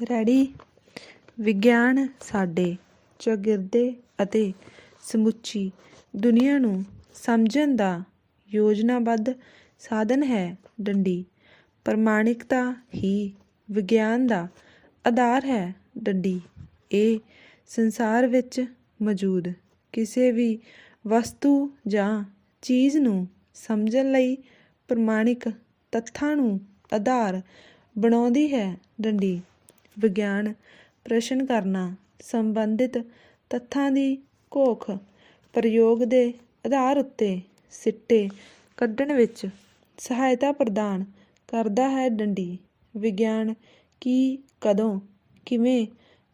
Ready. ਵਿਗਿਆਨ ਸਾਡੇ, ਚੌਗਿਰਦੇ ਅਤੇ ਸਮੁੱਚੀ ਦੁਨੀਆ ਨੂੰ ਸਮਝਣ ਦਾ ਯੋਜਨਾਬੱਧ ਸਾਧਨ ਹੈ ਡੰਡੀ। ਪ੍ਰਮਾਣਿਕਤਾ ਹੀ ਵਿਗਿਆਨ ਦਾ ਆਧਾਰ ਹੈ ਡੰਡੀ। ਇਹ ਸੰਸਾਰ ਵਿੱਚ ਮੌਜੂਦ ਕਿਸੇ ਵੀ ਵਸਤੂ ਜਾਂ ਚੀਜ਼ ਨੂੰ ਸਮਝਣ ਲਈ ਪ੍ਰਮਾਣਿਕ ਤੱਥਾਂ ਨੂੰ ਆਧਾਰ ਬਣਾਉਂਦੀ ਹੈ ਡੰਡੀ। ਵਿਗਿਆਨ, ਪ੍ਰਸ਼ਨ ਕਰਨਾ, ਸੰਬੰਧਿਤ ਤੱਥਾਂ ਦੀ ਘੋਖ, ਪ੍ਰਯੋਗ ਦੇ ਆਧਾਰ ਉੱਤੇ ਸਿੱਟੇ ਕੱਢਣ ਵਿੱਚ ਸਹਾਇਤਾ ਪ੍ਰਦਾਨ ਕਰਦਾ ਹੈ ਡੰਡੀ। ਵਿਗਿਆਨ ਕੀ, ਕਦੋਂ, ਕਿਵੇਂ,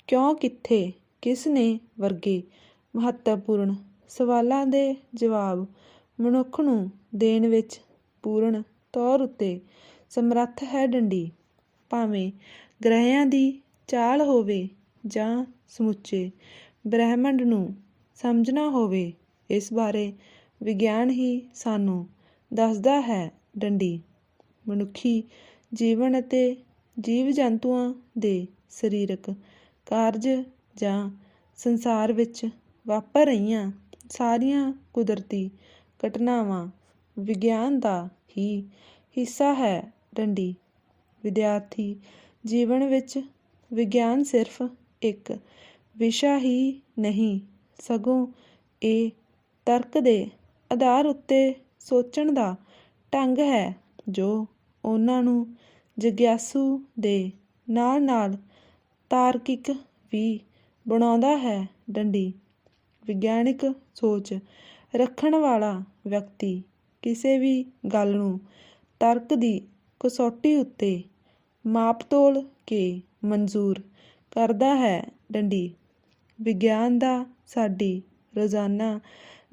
ਕਿਉਂ, ਕਿੱਥੇ, ਕਿਸ ਨੇ ਵਰਗੇ ਮਹੱਤਵਪੂਰਨ ਸਵਾਲਾਂ ਦੇ ਜਵਾਬ ਮਨੁੱਖ ਨੂੰ ਦੇਣ ਵਿੱਚ ਪੂਰਨ ਤੌਰ ਉੱਤੇ ਸਮਰੱਥ ਹੈ ਡੰਡੀ। ਭਾਵੇਂ ਗ੍ਰਹਿਆਂ ਦੀ ਚਾਲ ਹੋਵੇ ਜਾਂ ਸਮੁੱਚੇ, ਬ੍ਰਹਿਮੰਡ ਨੂੰ ਸਮਝਣਾ ਹੋਵੇ, ਇਸ ਬਾਰੇ ਵਿਗਿਆਨ ਹੀ ਸਾਨੂੰ ਦੱਸਦਾ ਹੈ ਡੰਡੀ। ਮਨੁੱਖੀ ਜੀਵਨ ਅਤੇ ਜੀਵ ਜੰਤੂਆਂ ਦੇ ਸਰੀਰਕ ਕਾਰਜ ਜਾਂ ਸੰਸਾਰ ਵਿੱਚ ਵਾਪਰ ਰਹੀਆਂ ਸਾਰੀਆਂ ਕੁਦਰਤੀ ਘਟਨਾਵਾਂ ਵਿਗਿਆਨ ਦਾ ਹੀ ਹਿੱਸਾ ਹੈ ਡੰਡੀ। ਵਿਦਿਆਰਥੀ, ਜੀਵਨ ਵਿੱਚ ਵਿਗਿਆਨ ਸਿਰਫ ਇੱਕ ਵਿਸ਼ਾ ਹੀ ਨਹੀਂ, ਸਗੋਂ ਇਹ ਤਰਕ ਦੇ ਆਧਾਰ ਉੱਤੇ ਸੋਚਣ ਦਾ ਢੰਗ ਹੈ, ਜੋ ਉਹਨਾਂ ਨੂੰ ਜਗਿਆਸੂ ਦੇ ਨਾਲ ਨਾਲ ਤਾਰਕਿਕ ਵੀ ਬਣਾਉਂਦਾ ਹੈ। ਡੰਡੀ, ਵਿਗਿਆਨਕ ਸੋਚ ਰੱਖਣ ਵਾਲਾ ਵਿਅਕਤੀ ਕਿਸੇ ਵੀ ਗੱਲ ਨੂੰ ਤਰਕ ਦੀ ਕਸੌਟੀ ਉੱਤੇ ਮਾਪ ਤੋਲ ਕੇ ਮਨਜ਼ੂਰ ਕਰਦਾ ਹੈ ਡੰਡੀ। ਵਿਗਿਆਨ ਦਾ ਸਾਡੀ ਰੋਜ਼ਾਨਾ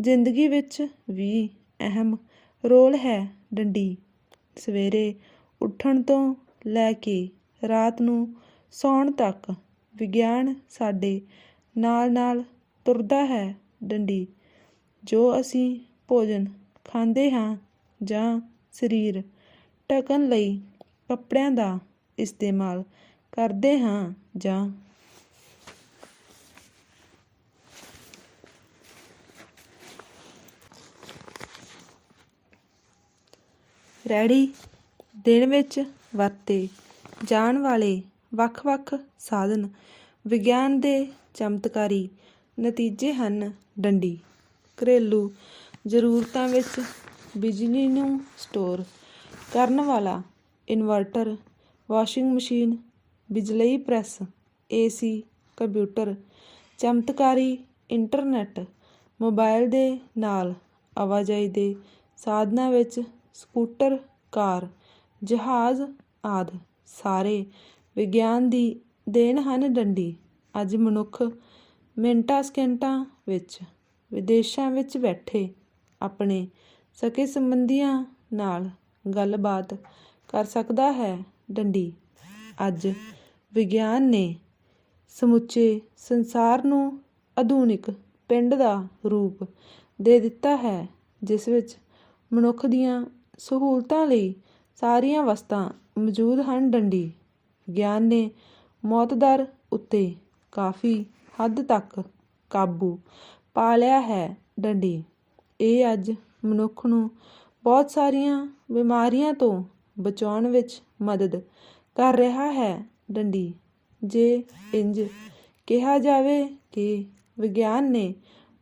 ਜ਼ਿੰਦਗੀ ਵਿੱਚ ਵੀ ਅਹਿਮ ਰੋਲ ਹੈ ਡੰਡੀ। ਸਵੇਰੇ ਉੱਠਣ ਤੋਂ ਲੈ ਕੇ ਰਾਤ ਨੂੰ ਸੌਣ ਤੱਕ ਵਿਗਿਆਨ ਸਾਡੇ ਨਾਲ ਨਾਲ ਤੁਰਦਾ ਹੈ ਡੰਡੀ। ਜੋ ਅਸੀਂ ਭੋਜਨ ਖਾਂਦੇ ਹਾਂ ਜਾਂ ਸਰੀਰ ਢਕਣ ਲਈ ਕੱਪੜਿਆਂ ਦਾ ਇਸਤੇਮਾਲ ਕਰਦੇ ਹਾਂ ਜਾਂ ਰੈਡੀ ਦਿਨ ਵਿੱਚ ਵਰਤੇ ਜਾਣ ਵਾਲੇ ਵੱਖ-ਵੱਖ ਸਾਧਨ ਵਿਗਿਆਨ ਦੇ ਚਮਤਕਾਰੀ ਨਤੀਜੇ ਹਨ ਡੰਡੀ, ਘਰੇਲੂ ਜ਼ਰੂਰਤਾਂ ਵਿੱਚ ਬਿਜਲੀ ਨੂੰ ਸਟੋਰ ਕਰਨ ਵਾਲਾ ਇਨਵਰਟਰ ਵਾਸ਼ਿੰਗ ਮਸ਼ੀਨ ਬਿਜਲਈ ਪ੍ਰੈਸ, ਏਸੀ, ਕੰਪਿਊਟਰ, ਚਮਤਕਾਰੀ ਇੰਟਰਨੈਟ, ਮੋਬਾਈਲ ਦੇ ਨਾਲ ਆਵਾਜਾਈ ਦੇ ਸਾਧਨਾਂ ਵਿੱਚ ਸਕੂਟਰ, ਕਾਰ, ਜਹਾਜ਼ ਆਦਿ ਸਾਰੇ ਵਿਗਿਆਨ ਦੀ ਦੇਣ ਹਨ ਡੰਡੀ। ਅੱਜ ਮਨੁੱਖ ਮਿੰਟਾਂ ਸਕਿੰਟਾਂ ਵਿੱਚ ਵਿਦੇਸ਼ਾਂ ਵਿੱਚ ਬੈਠੇ ਆਪਣੇ ਸਕੇ ਸੰਬੰਧੀਆਂ ਨਾਲ ਗੱਲਬਾਤ ਕਰ ਸਕਦਾ ਹੈ। ਡੰਡੀ। ਅੱਜ ਵਿਗਿਆਨ ਨੇ ਸਮੁੱਚੇ ਸੰਸਾਰ ਨੂੰ ਆਧੁਨਿਕ ਪਿੰਡ ਦਾ ਰੂਪ ਦੇ ਦਿੱਤਾ ਹੈ, ਜਿਸ ਵਿੱਚ ਮਨੁੱਖ ਦੀਆਂ ਸਹੂਲਤਾਂ ਲਈ ਸਾਰੀਆਂ ਵਸਤਾਂ ਮੌਜੂਦ ਹਨ। ਡੰਡੀ। ਵਿਗਿਆਨ ਨੇ ਮੌਤ ਦਰ ਉੱਤੇ ਕਾਫੀ ਹੱਦ ਤੱਕ ਕਾਬੂ ਪਾ ਲਿਆ ਹੈ। ਡੰਡੀ। ਇਹ ਅੱਜ ਮਨੁੱਖ ਨੂੰ ਬਹੁਤ ਸਾਰੀਆਂ ਬਿਮਾਰੀਆਂ ਤੋਂ ਬਚਾਉਣ ਵਿੱਚ ਮਦਦ ਕਰ ਰਿਹਾ ਹੈ। ਡੰਡੀ, ਜੇ ਇੰਜ ਕਿਹਾ ਜਾਵੇ ਕਿ ਵਿਗਿਆਨ ਨੇ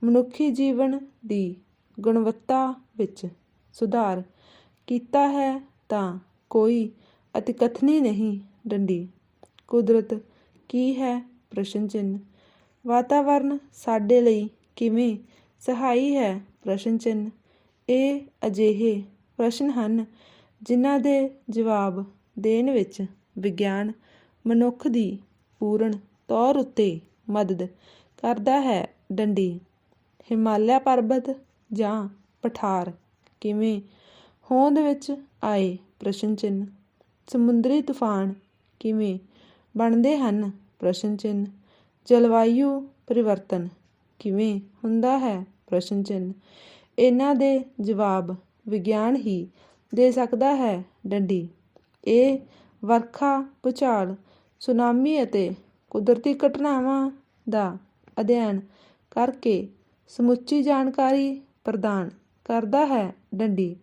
ਮਨੁੱਖੀ ਜੀਵਨ ਦੀ ਗੁਣਵੱਤਾ ਵਿੱਚ ਸੁਧਾਰ ਕੀਤਾ ਹੈ, ਤਾਂ ਕੋਈ ਅਤਿਕਥਨੀ ਨਹੀਂ। ਡੰਡੀ, ਕੁਦਰਤ ਕੀ ਹੈ? ਪ੍ਰਸ਼ਨ ਚਿੰਨ੍ਹ, ਵਾਤਾਵਰਨ ਸਾਡੇ ਲਈ ਕਿਵੇਂ ਸਹਾਈ ਹੈ? ਪ੍ਰਸ਼ਨ ਚਿੰਨ੍ਹ, ਇਹ ਅਜਿਹੇ ਪ੍ਰਸ਼ਨ ਹਨ ਜਿਨ੍ਹਾਂ ਦੇ ਜਵਾਬ ਦੇਣ ਵਿੱਚ ਵਿਗਿਆਨ ਮਨੁੱਖ ਦੀ ਪੂਰਨ ਤੌਰ ਉੱਤੇ ਮਦਦ ਕਰਦਾ ਹੈ। ਡੰਡੀ, ਹਿਮਾਲਿਆ ਪਰਬਤ ਜਾਂ ਪਠਾਰ ਕਿਵੇਂ ਹੋਂਦ ਵਿੱਚ ਆਏ ਪ੍ਰਸ਼ਨ ਚਿੰਨ੍ਹ ਸਮੁੰਦਰੀ ਤੂਫਾਨ ਕਿਵੇਂ ਬਣਦੇ ਹਨ? ਪ੍ਰਸ਼ਨ ਚਿੰਨ੍ਹ ਜਲਵਾਯੂ ਪਰਿਵਰਤਨ ਕਿਵੇਂ ਹੁੰਦਾ ਹੈ? ਪ੍ਰਸ਼ਨ ਚਿੰਨ੍ਹ ਇਹਨਾਂ ਦੇ ਜਵਾਬ ਵਿਗਿਆਨ ਹੀ ਦੇ ਸਕਦਾ ਹੈ। ਡੰਡੀ ਇਹ ਵਰਖਾ, ਭੂਚਾਲ, ਸੁਨਾਮੀ ਅਤੇ ਕੁਦਰਤੀ ਘਟਨਾਵਾਂ ਦਾ ਅਧਿਐਨ ਕਰਕੇ ਸਮੁੱਚੀ ਜਾਣਕਾਰੀ ਪ੍ਰਦਾਨ ਕਰਦਾ ਹੈ ਡੰਡੀ।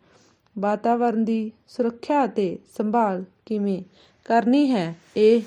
ਵਾਤਾਵਰਨ ਦੀ ਸੁਰੱਖਿਆ ਅਤੇ ਸੰਭਾਲ ਕਿਵੇਂ ਕਰਨੀ ਹੈ, ਇਹ